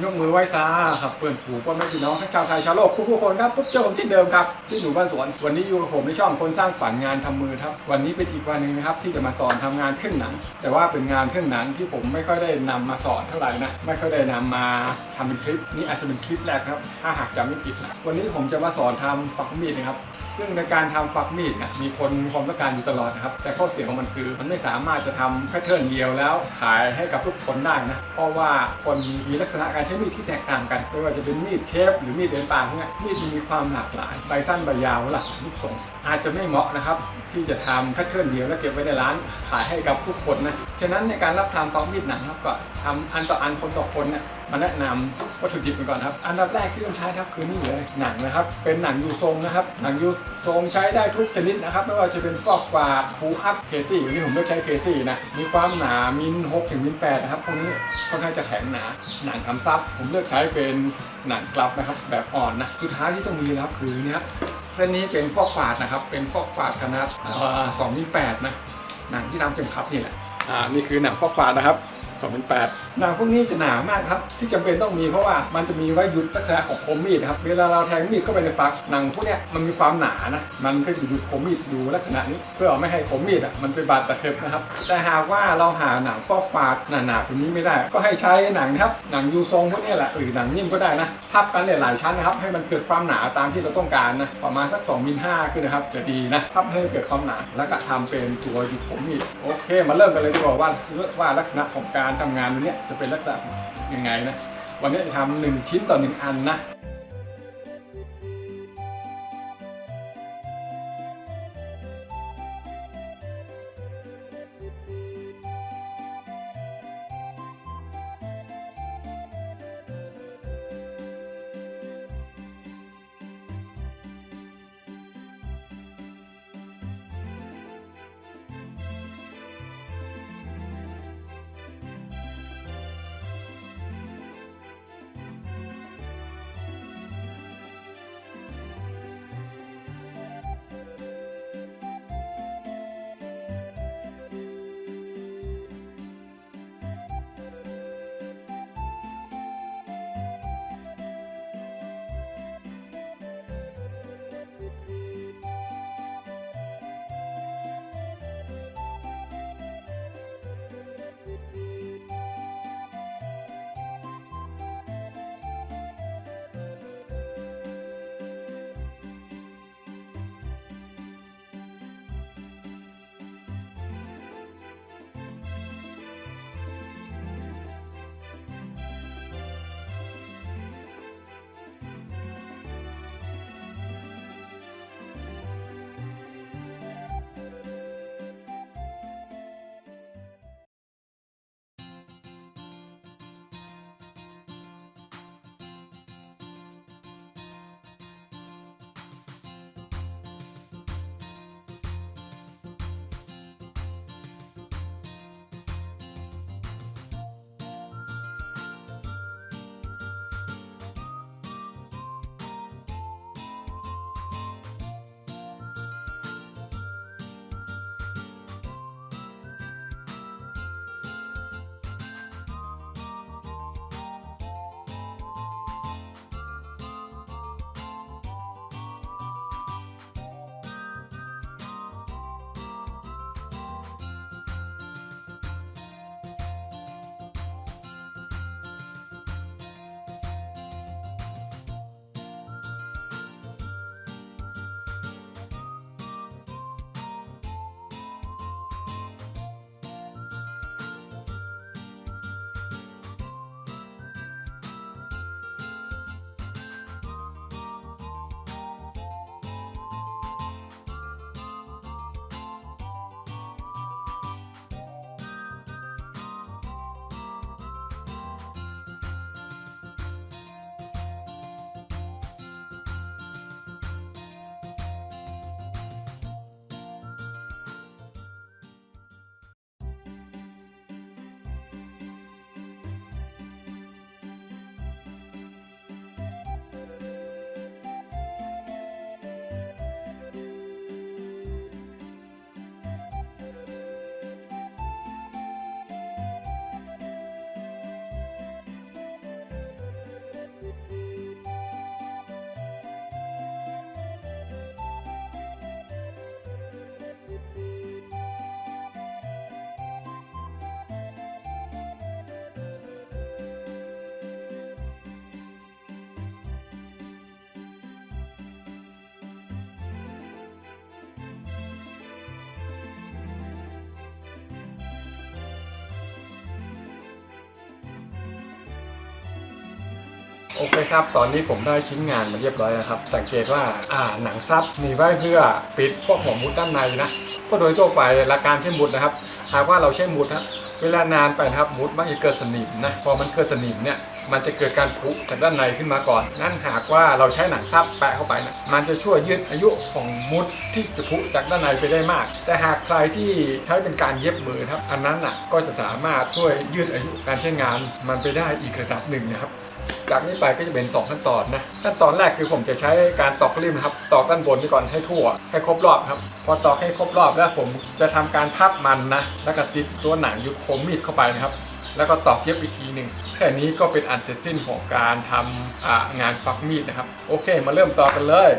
ยกมือไหว้ซาครับเพื่อนผูพ่อแม่พี่น้องทั้งชาวไทยชาวโลกทุกๆคนครับพบเจอผมที่เดิมครับที่หนูบ้านสวน วันนี้อยู่กับผมในช่องคนสร้างฝันงานทำมือครับ วันนี้เป็นอีกวันหนึ่งนะครับที่จะมาสอนทำงานเครื่องหนัง แต่ว่าเป็นงานเครื่องหนังที่ผมไม่ค่อยได้นำมาสอนเท่าไหร่นะไม่ค่อยได้นำมาทำเป็นคลิป นี่อาจจะเป็นคลิปแรกครับ ถ้าหากจำไม่ผิดนะวันนี้ผมจะมาสอนทำฝักมีดนะครับ ซึ่งในการทำฝักมีดมีคนมีความต้องการอยู่ตลอดนะครับแต่ข้อเสียของมันคือ มันไม่สามารถจะทำแพทเทิร์นเดียวแล้วขายให้กับทุกคนได้นะเพราะว่าคนมีลักษณะการใช้มีดที่แตกต่างกันไม่ว่าจะเป็นมีดเชฟหรือมีดเดินป่าเนี่ยมีดมีความหลากหลายใบสั้นใบยาวหลากหลายรูปทรงอาจจะไม่เหมาะนะครับ ที่จะทำแพทเทิร์นเดียวแล้วเก็บไว้ในร้านขายให้กับทุกคนนะ ฉะนั้นในการรับทำฝักมีดหนังครับก็ทำอันต่ออันคนต่อคนเนี่ยมาแนะนำวัตถุดิบกันก่อนครับ อันดับแรกที่ต้องใช้ครับคือนี่เลยหนังนะครับ เป็นหนังยูทรงนะครับ หนังยูทรงใช้ได้ทุกชนิดนะครับไม่ว่าจะเป็นฟอกฝาดฟูอัพเคซี่วันนี้ผมเลือกใช้เคซี่นะ มีความหนามิน6ถึงมิน8นะครับพวกนี้ค่อนข้างจะแข็งหนา หนังทำซับผมเลือกใช้เป็นหนังกลับนะครับแบบอ่อนนะ สุดท้ายที่ต้องมีนะครับคือเนี้ยเส้นนี้เป็นฟอกฝาดนะครับ เป็นฟอกฝาดขนาดสองมิลแปดนะ หนังที่ทำเข็มขับนี่แหละ อ่า นี่คือหนังฟอกฝาดนะครับสองมิลแปดหนังพวกนี้จะหนามากครับที่จำเป็นต้องมีเพราะว่ามันจะมีไว้หยุดลักษณะของคมมีดครับเวลาเราแทงมีดเข้าไปในฟักหนังพวกนี้มันมีความหนานะมันก็จะหยุดคมมีดอยู่ลักษณะนี้ เพื่อไม่ให้คมมีดอะมันไปบาดตะเข็บนะครับแต่หากว่าเราหาหนังฟอกฟาดหนาๆแบบนี้ไม่ได้ ก็ให้ใช้หนังนะครับหนังยูทรงพวกนี้แหละหรือหนังนิ่มก็ได้นะทับกันหลายๆชั้นนะครับให้มันเกิดความหนาตามที่เราต้องการนะประมาณสัก2มิล5ขึ้นนะครับจะดีนะทับให้เกิดความหนาแล้วก็ทำเป็นตัวหยุดคมมีดโอเค มาเริ่มกันเลยดีกว่าว่าว่าลักษณะของการทำงานวันเนี้ยจะเป็นลักษณะยังไงนะ วันนี้จะทำหนึ่งชิ้นต่อหนึ่งอันนะ โอเคครับ ตอนนี้ผมได้ชิ้นงานมาเรียบร้อยแล้วครับ สังเกตว่าอ่าหนังซับมีไว้เพื่อปิดพวกหัวมุดด้านในนะก็โดยทั่วไปหลักการใช้มุดนะครับ หากว่าเราใช้มุดนะเวลานานไปนะครับมุดมักจะเกิดสนิมนะพอมันเกิดสนิมเนี่ยมันจะเกิดการผุจากด้านในขึ้นมาก่อน นั่นหากว่าเราใช้หนังซับแปะเข้าไปนะมันจะช่วยยืดอายุของมุดที่จะผุจากด้านในไปได้มาก แต่หากใครที่ใช้เป็นการเย็บมือครับ อันนั้นอะก็จะสามารถช่วยยืดอายุการใช้งานมันไปได้อีกระดับหนึ่งนะครับ จากนี้ไปก็จะเป็น 2 ขั้นตอนนะขั้นตอนแรกคือผมจะใช้การตอกริมนครับตอกด้านบนนี่ก่อนให้ทั่ว ให้ครบรอบครับ พอตอกให้ครบรอบแล้วผมจะทำการพับมันนะแล้วก็ติดตัวหนังยุดคมมีดเข้าไปนะครับ แล้วก็ตอกเย็บอีกทีหนึ่งแค่นี้ก็เป็นอันเสร็จสิ้นของการทำงานฟักมีดนะครับ โอเค มาเริ่มต่อกันเลย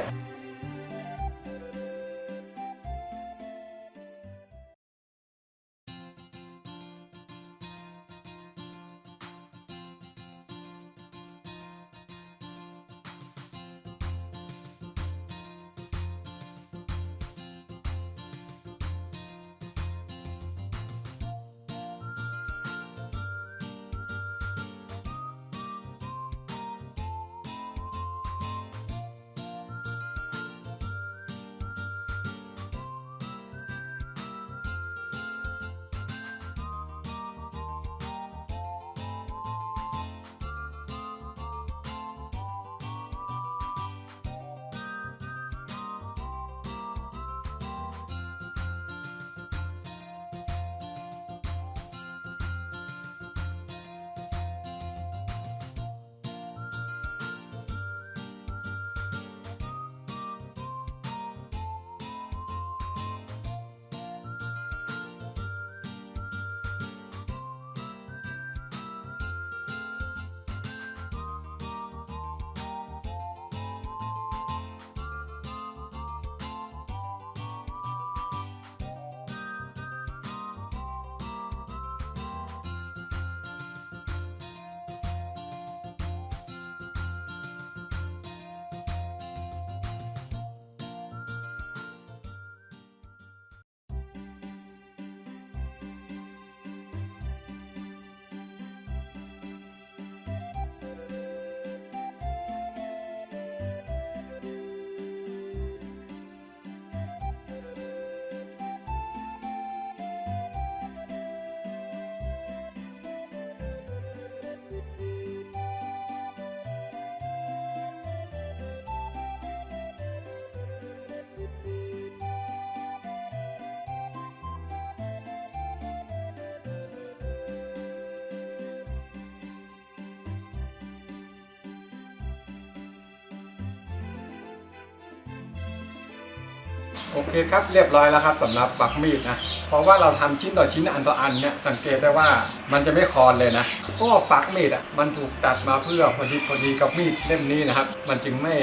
โอเคครับเรียบร้อยแล้วครับสำหรับฝักมีดนะเพราะว่าเราทำชิ้นต่อชิ้นอันต่ออันเนี่ยสังเกตได้ว่ามันจะไม่คอนเลยนะเพราะว่าฝักมีดอะมันถูกตัดมาเพื่อพอดีพอดีกับมีดเล่มนี้นะครับ มันจึงไม่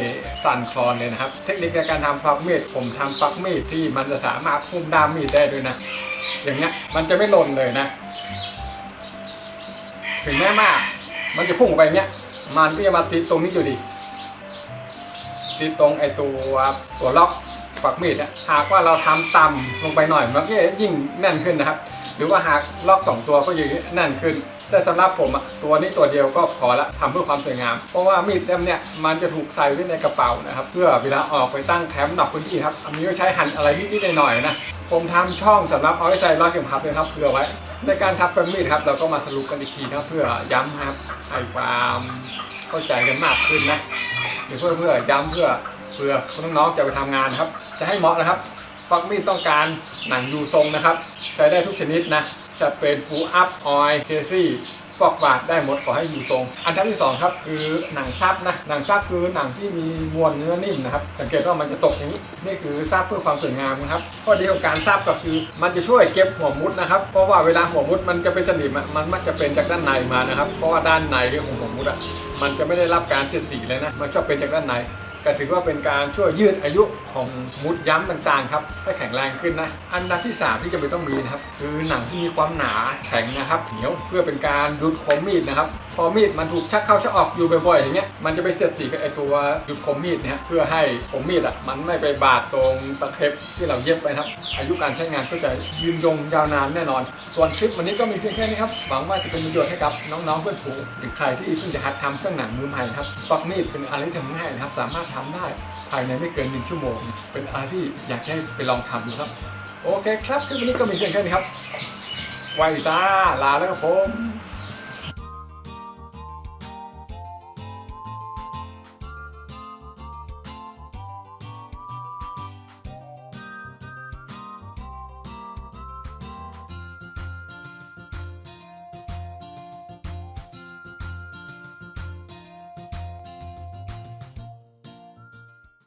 สั่นคลอนเลยนะครับ เทคนิคในการทำฝักมีดผมทำฝักมีดที่มันจะสามารถพุ่มด้ามมีดได้ด้วยนะ อย่างเงี้ยมันจะไม่หล่นเลยนะ ถึงแม้มาก มันจะพุ่งออกไปเงี้ยมันก็จะมาติดตรงนี้อยู่ดีติดตรงไอตัวตัวล็อก ฝักมีดเนี่ยหากว่าเราทำต่ำลงไปหน่อยมันก็ยิ่งแน่นขึ้นนะครับ หรือว่าหากล็อกสองตัวก็ยิ่งแน่นขึ้น แต่สำหรับผมอะตัวนี้ตัวเดียวก็พอละทำเพื่อความสวยงาม เพราะว่ามีดเล่มเนี่ยมันจะถูกใส่ไว้ในกระเป๋านะครับ เพื่อเวลาออกไปตั้งแคมป์นอกพื้นที่ครับ อันนี้ก็ใช้หั่นอะไรนิดๆหน่อยๆนะผมทำช่องสำหรับเอาไว้ใส่ล็อกเข็มขัดเลยครับเผื่อไว้ในการทับเฟรมมีดครับเราก็มาสรุปกันอีกทีนะครับเพื่อย้ำครับให้ความเข้าใจกันมากขึ้นนะหรือเพื่อเพื่อย้ำเพื่อเพื่อน้องๆจะไปทำงานครับ จะให้เหมาะนะครับ ฟักมีดต้องการหนังยูทรงนะครับ ใช้ได้ทุกชนิดนะ จะเป็นฟูอัพออยเคซี่ฟอกฝาดได้หมดขอให้อยู่ทรง อันที่สองครับคือหนังซับนะหนังซับคือหนังที่มีมวลเนื้อนิ่มนะครับ สังเกตว่ามันจะตกอย่างนี้ นี่คือซับเพื่อความสวยงามนะครับข้อดีของการซับก็คือ มันจะช่วยเก็บหัวมุดนะครับ เพราะว่าเวลาหัวมุดมันจะเป็นสนิมมันมักจะเป็นจากด้านในมานะครับ เพราะว่าด้านในของหัวมุดอะมันจะไม่ได้รับการเสียดสีเลยนะ มันชอบเป็นจากด้านใน ก็ถือว่าเป็นการช่วยยืดอายุของมุดย้ำต่างๆครับให้แข็งแรงขึ้นนะ อันดับที่ 3 ที่จะไป็นต้องมีนะครับ คือหนังที่มีความหนาแข็งนะครับ เหนียวเพื่อเป็นการดูดคมมีดนะครับ อมีดมันถูกชักเข้าชักออกอยู่บ่อยๆอย่างเงี้ยมันจะไปเสียดสีกับไอตัวหยุดคมมีดนะฮะเพื่อให้คมมีดอะมันไม่ไปบาดตรงตะเข็บที่เราเย็บไปครับ อายุการใช้งานก็จะยืนยงยาวนานแน่นอน ส่วนคลิปวันนี้ก็มีเพียงแค่นี้ครับหวังว่าจะเป็นประโยชน์ให้กับน้องๆเพื่อนฝูงหรือใครที่เพิ่งจะหัดทำเครื่องหนังมือใหม่นะครับฟักมีดเป็นอะไรที่ทำง่ายนะครับสามารถทำได้ภายในไม่เกินหนึ่งชั่วโมง เป็นอะไรที่อยากให้ไปลองทำดูครับ โอเคครับคลิปวันนี้ก็มีเพียงแค่นี้ครับไวซ่าลาแล้วครับผม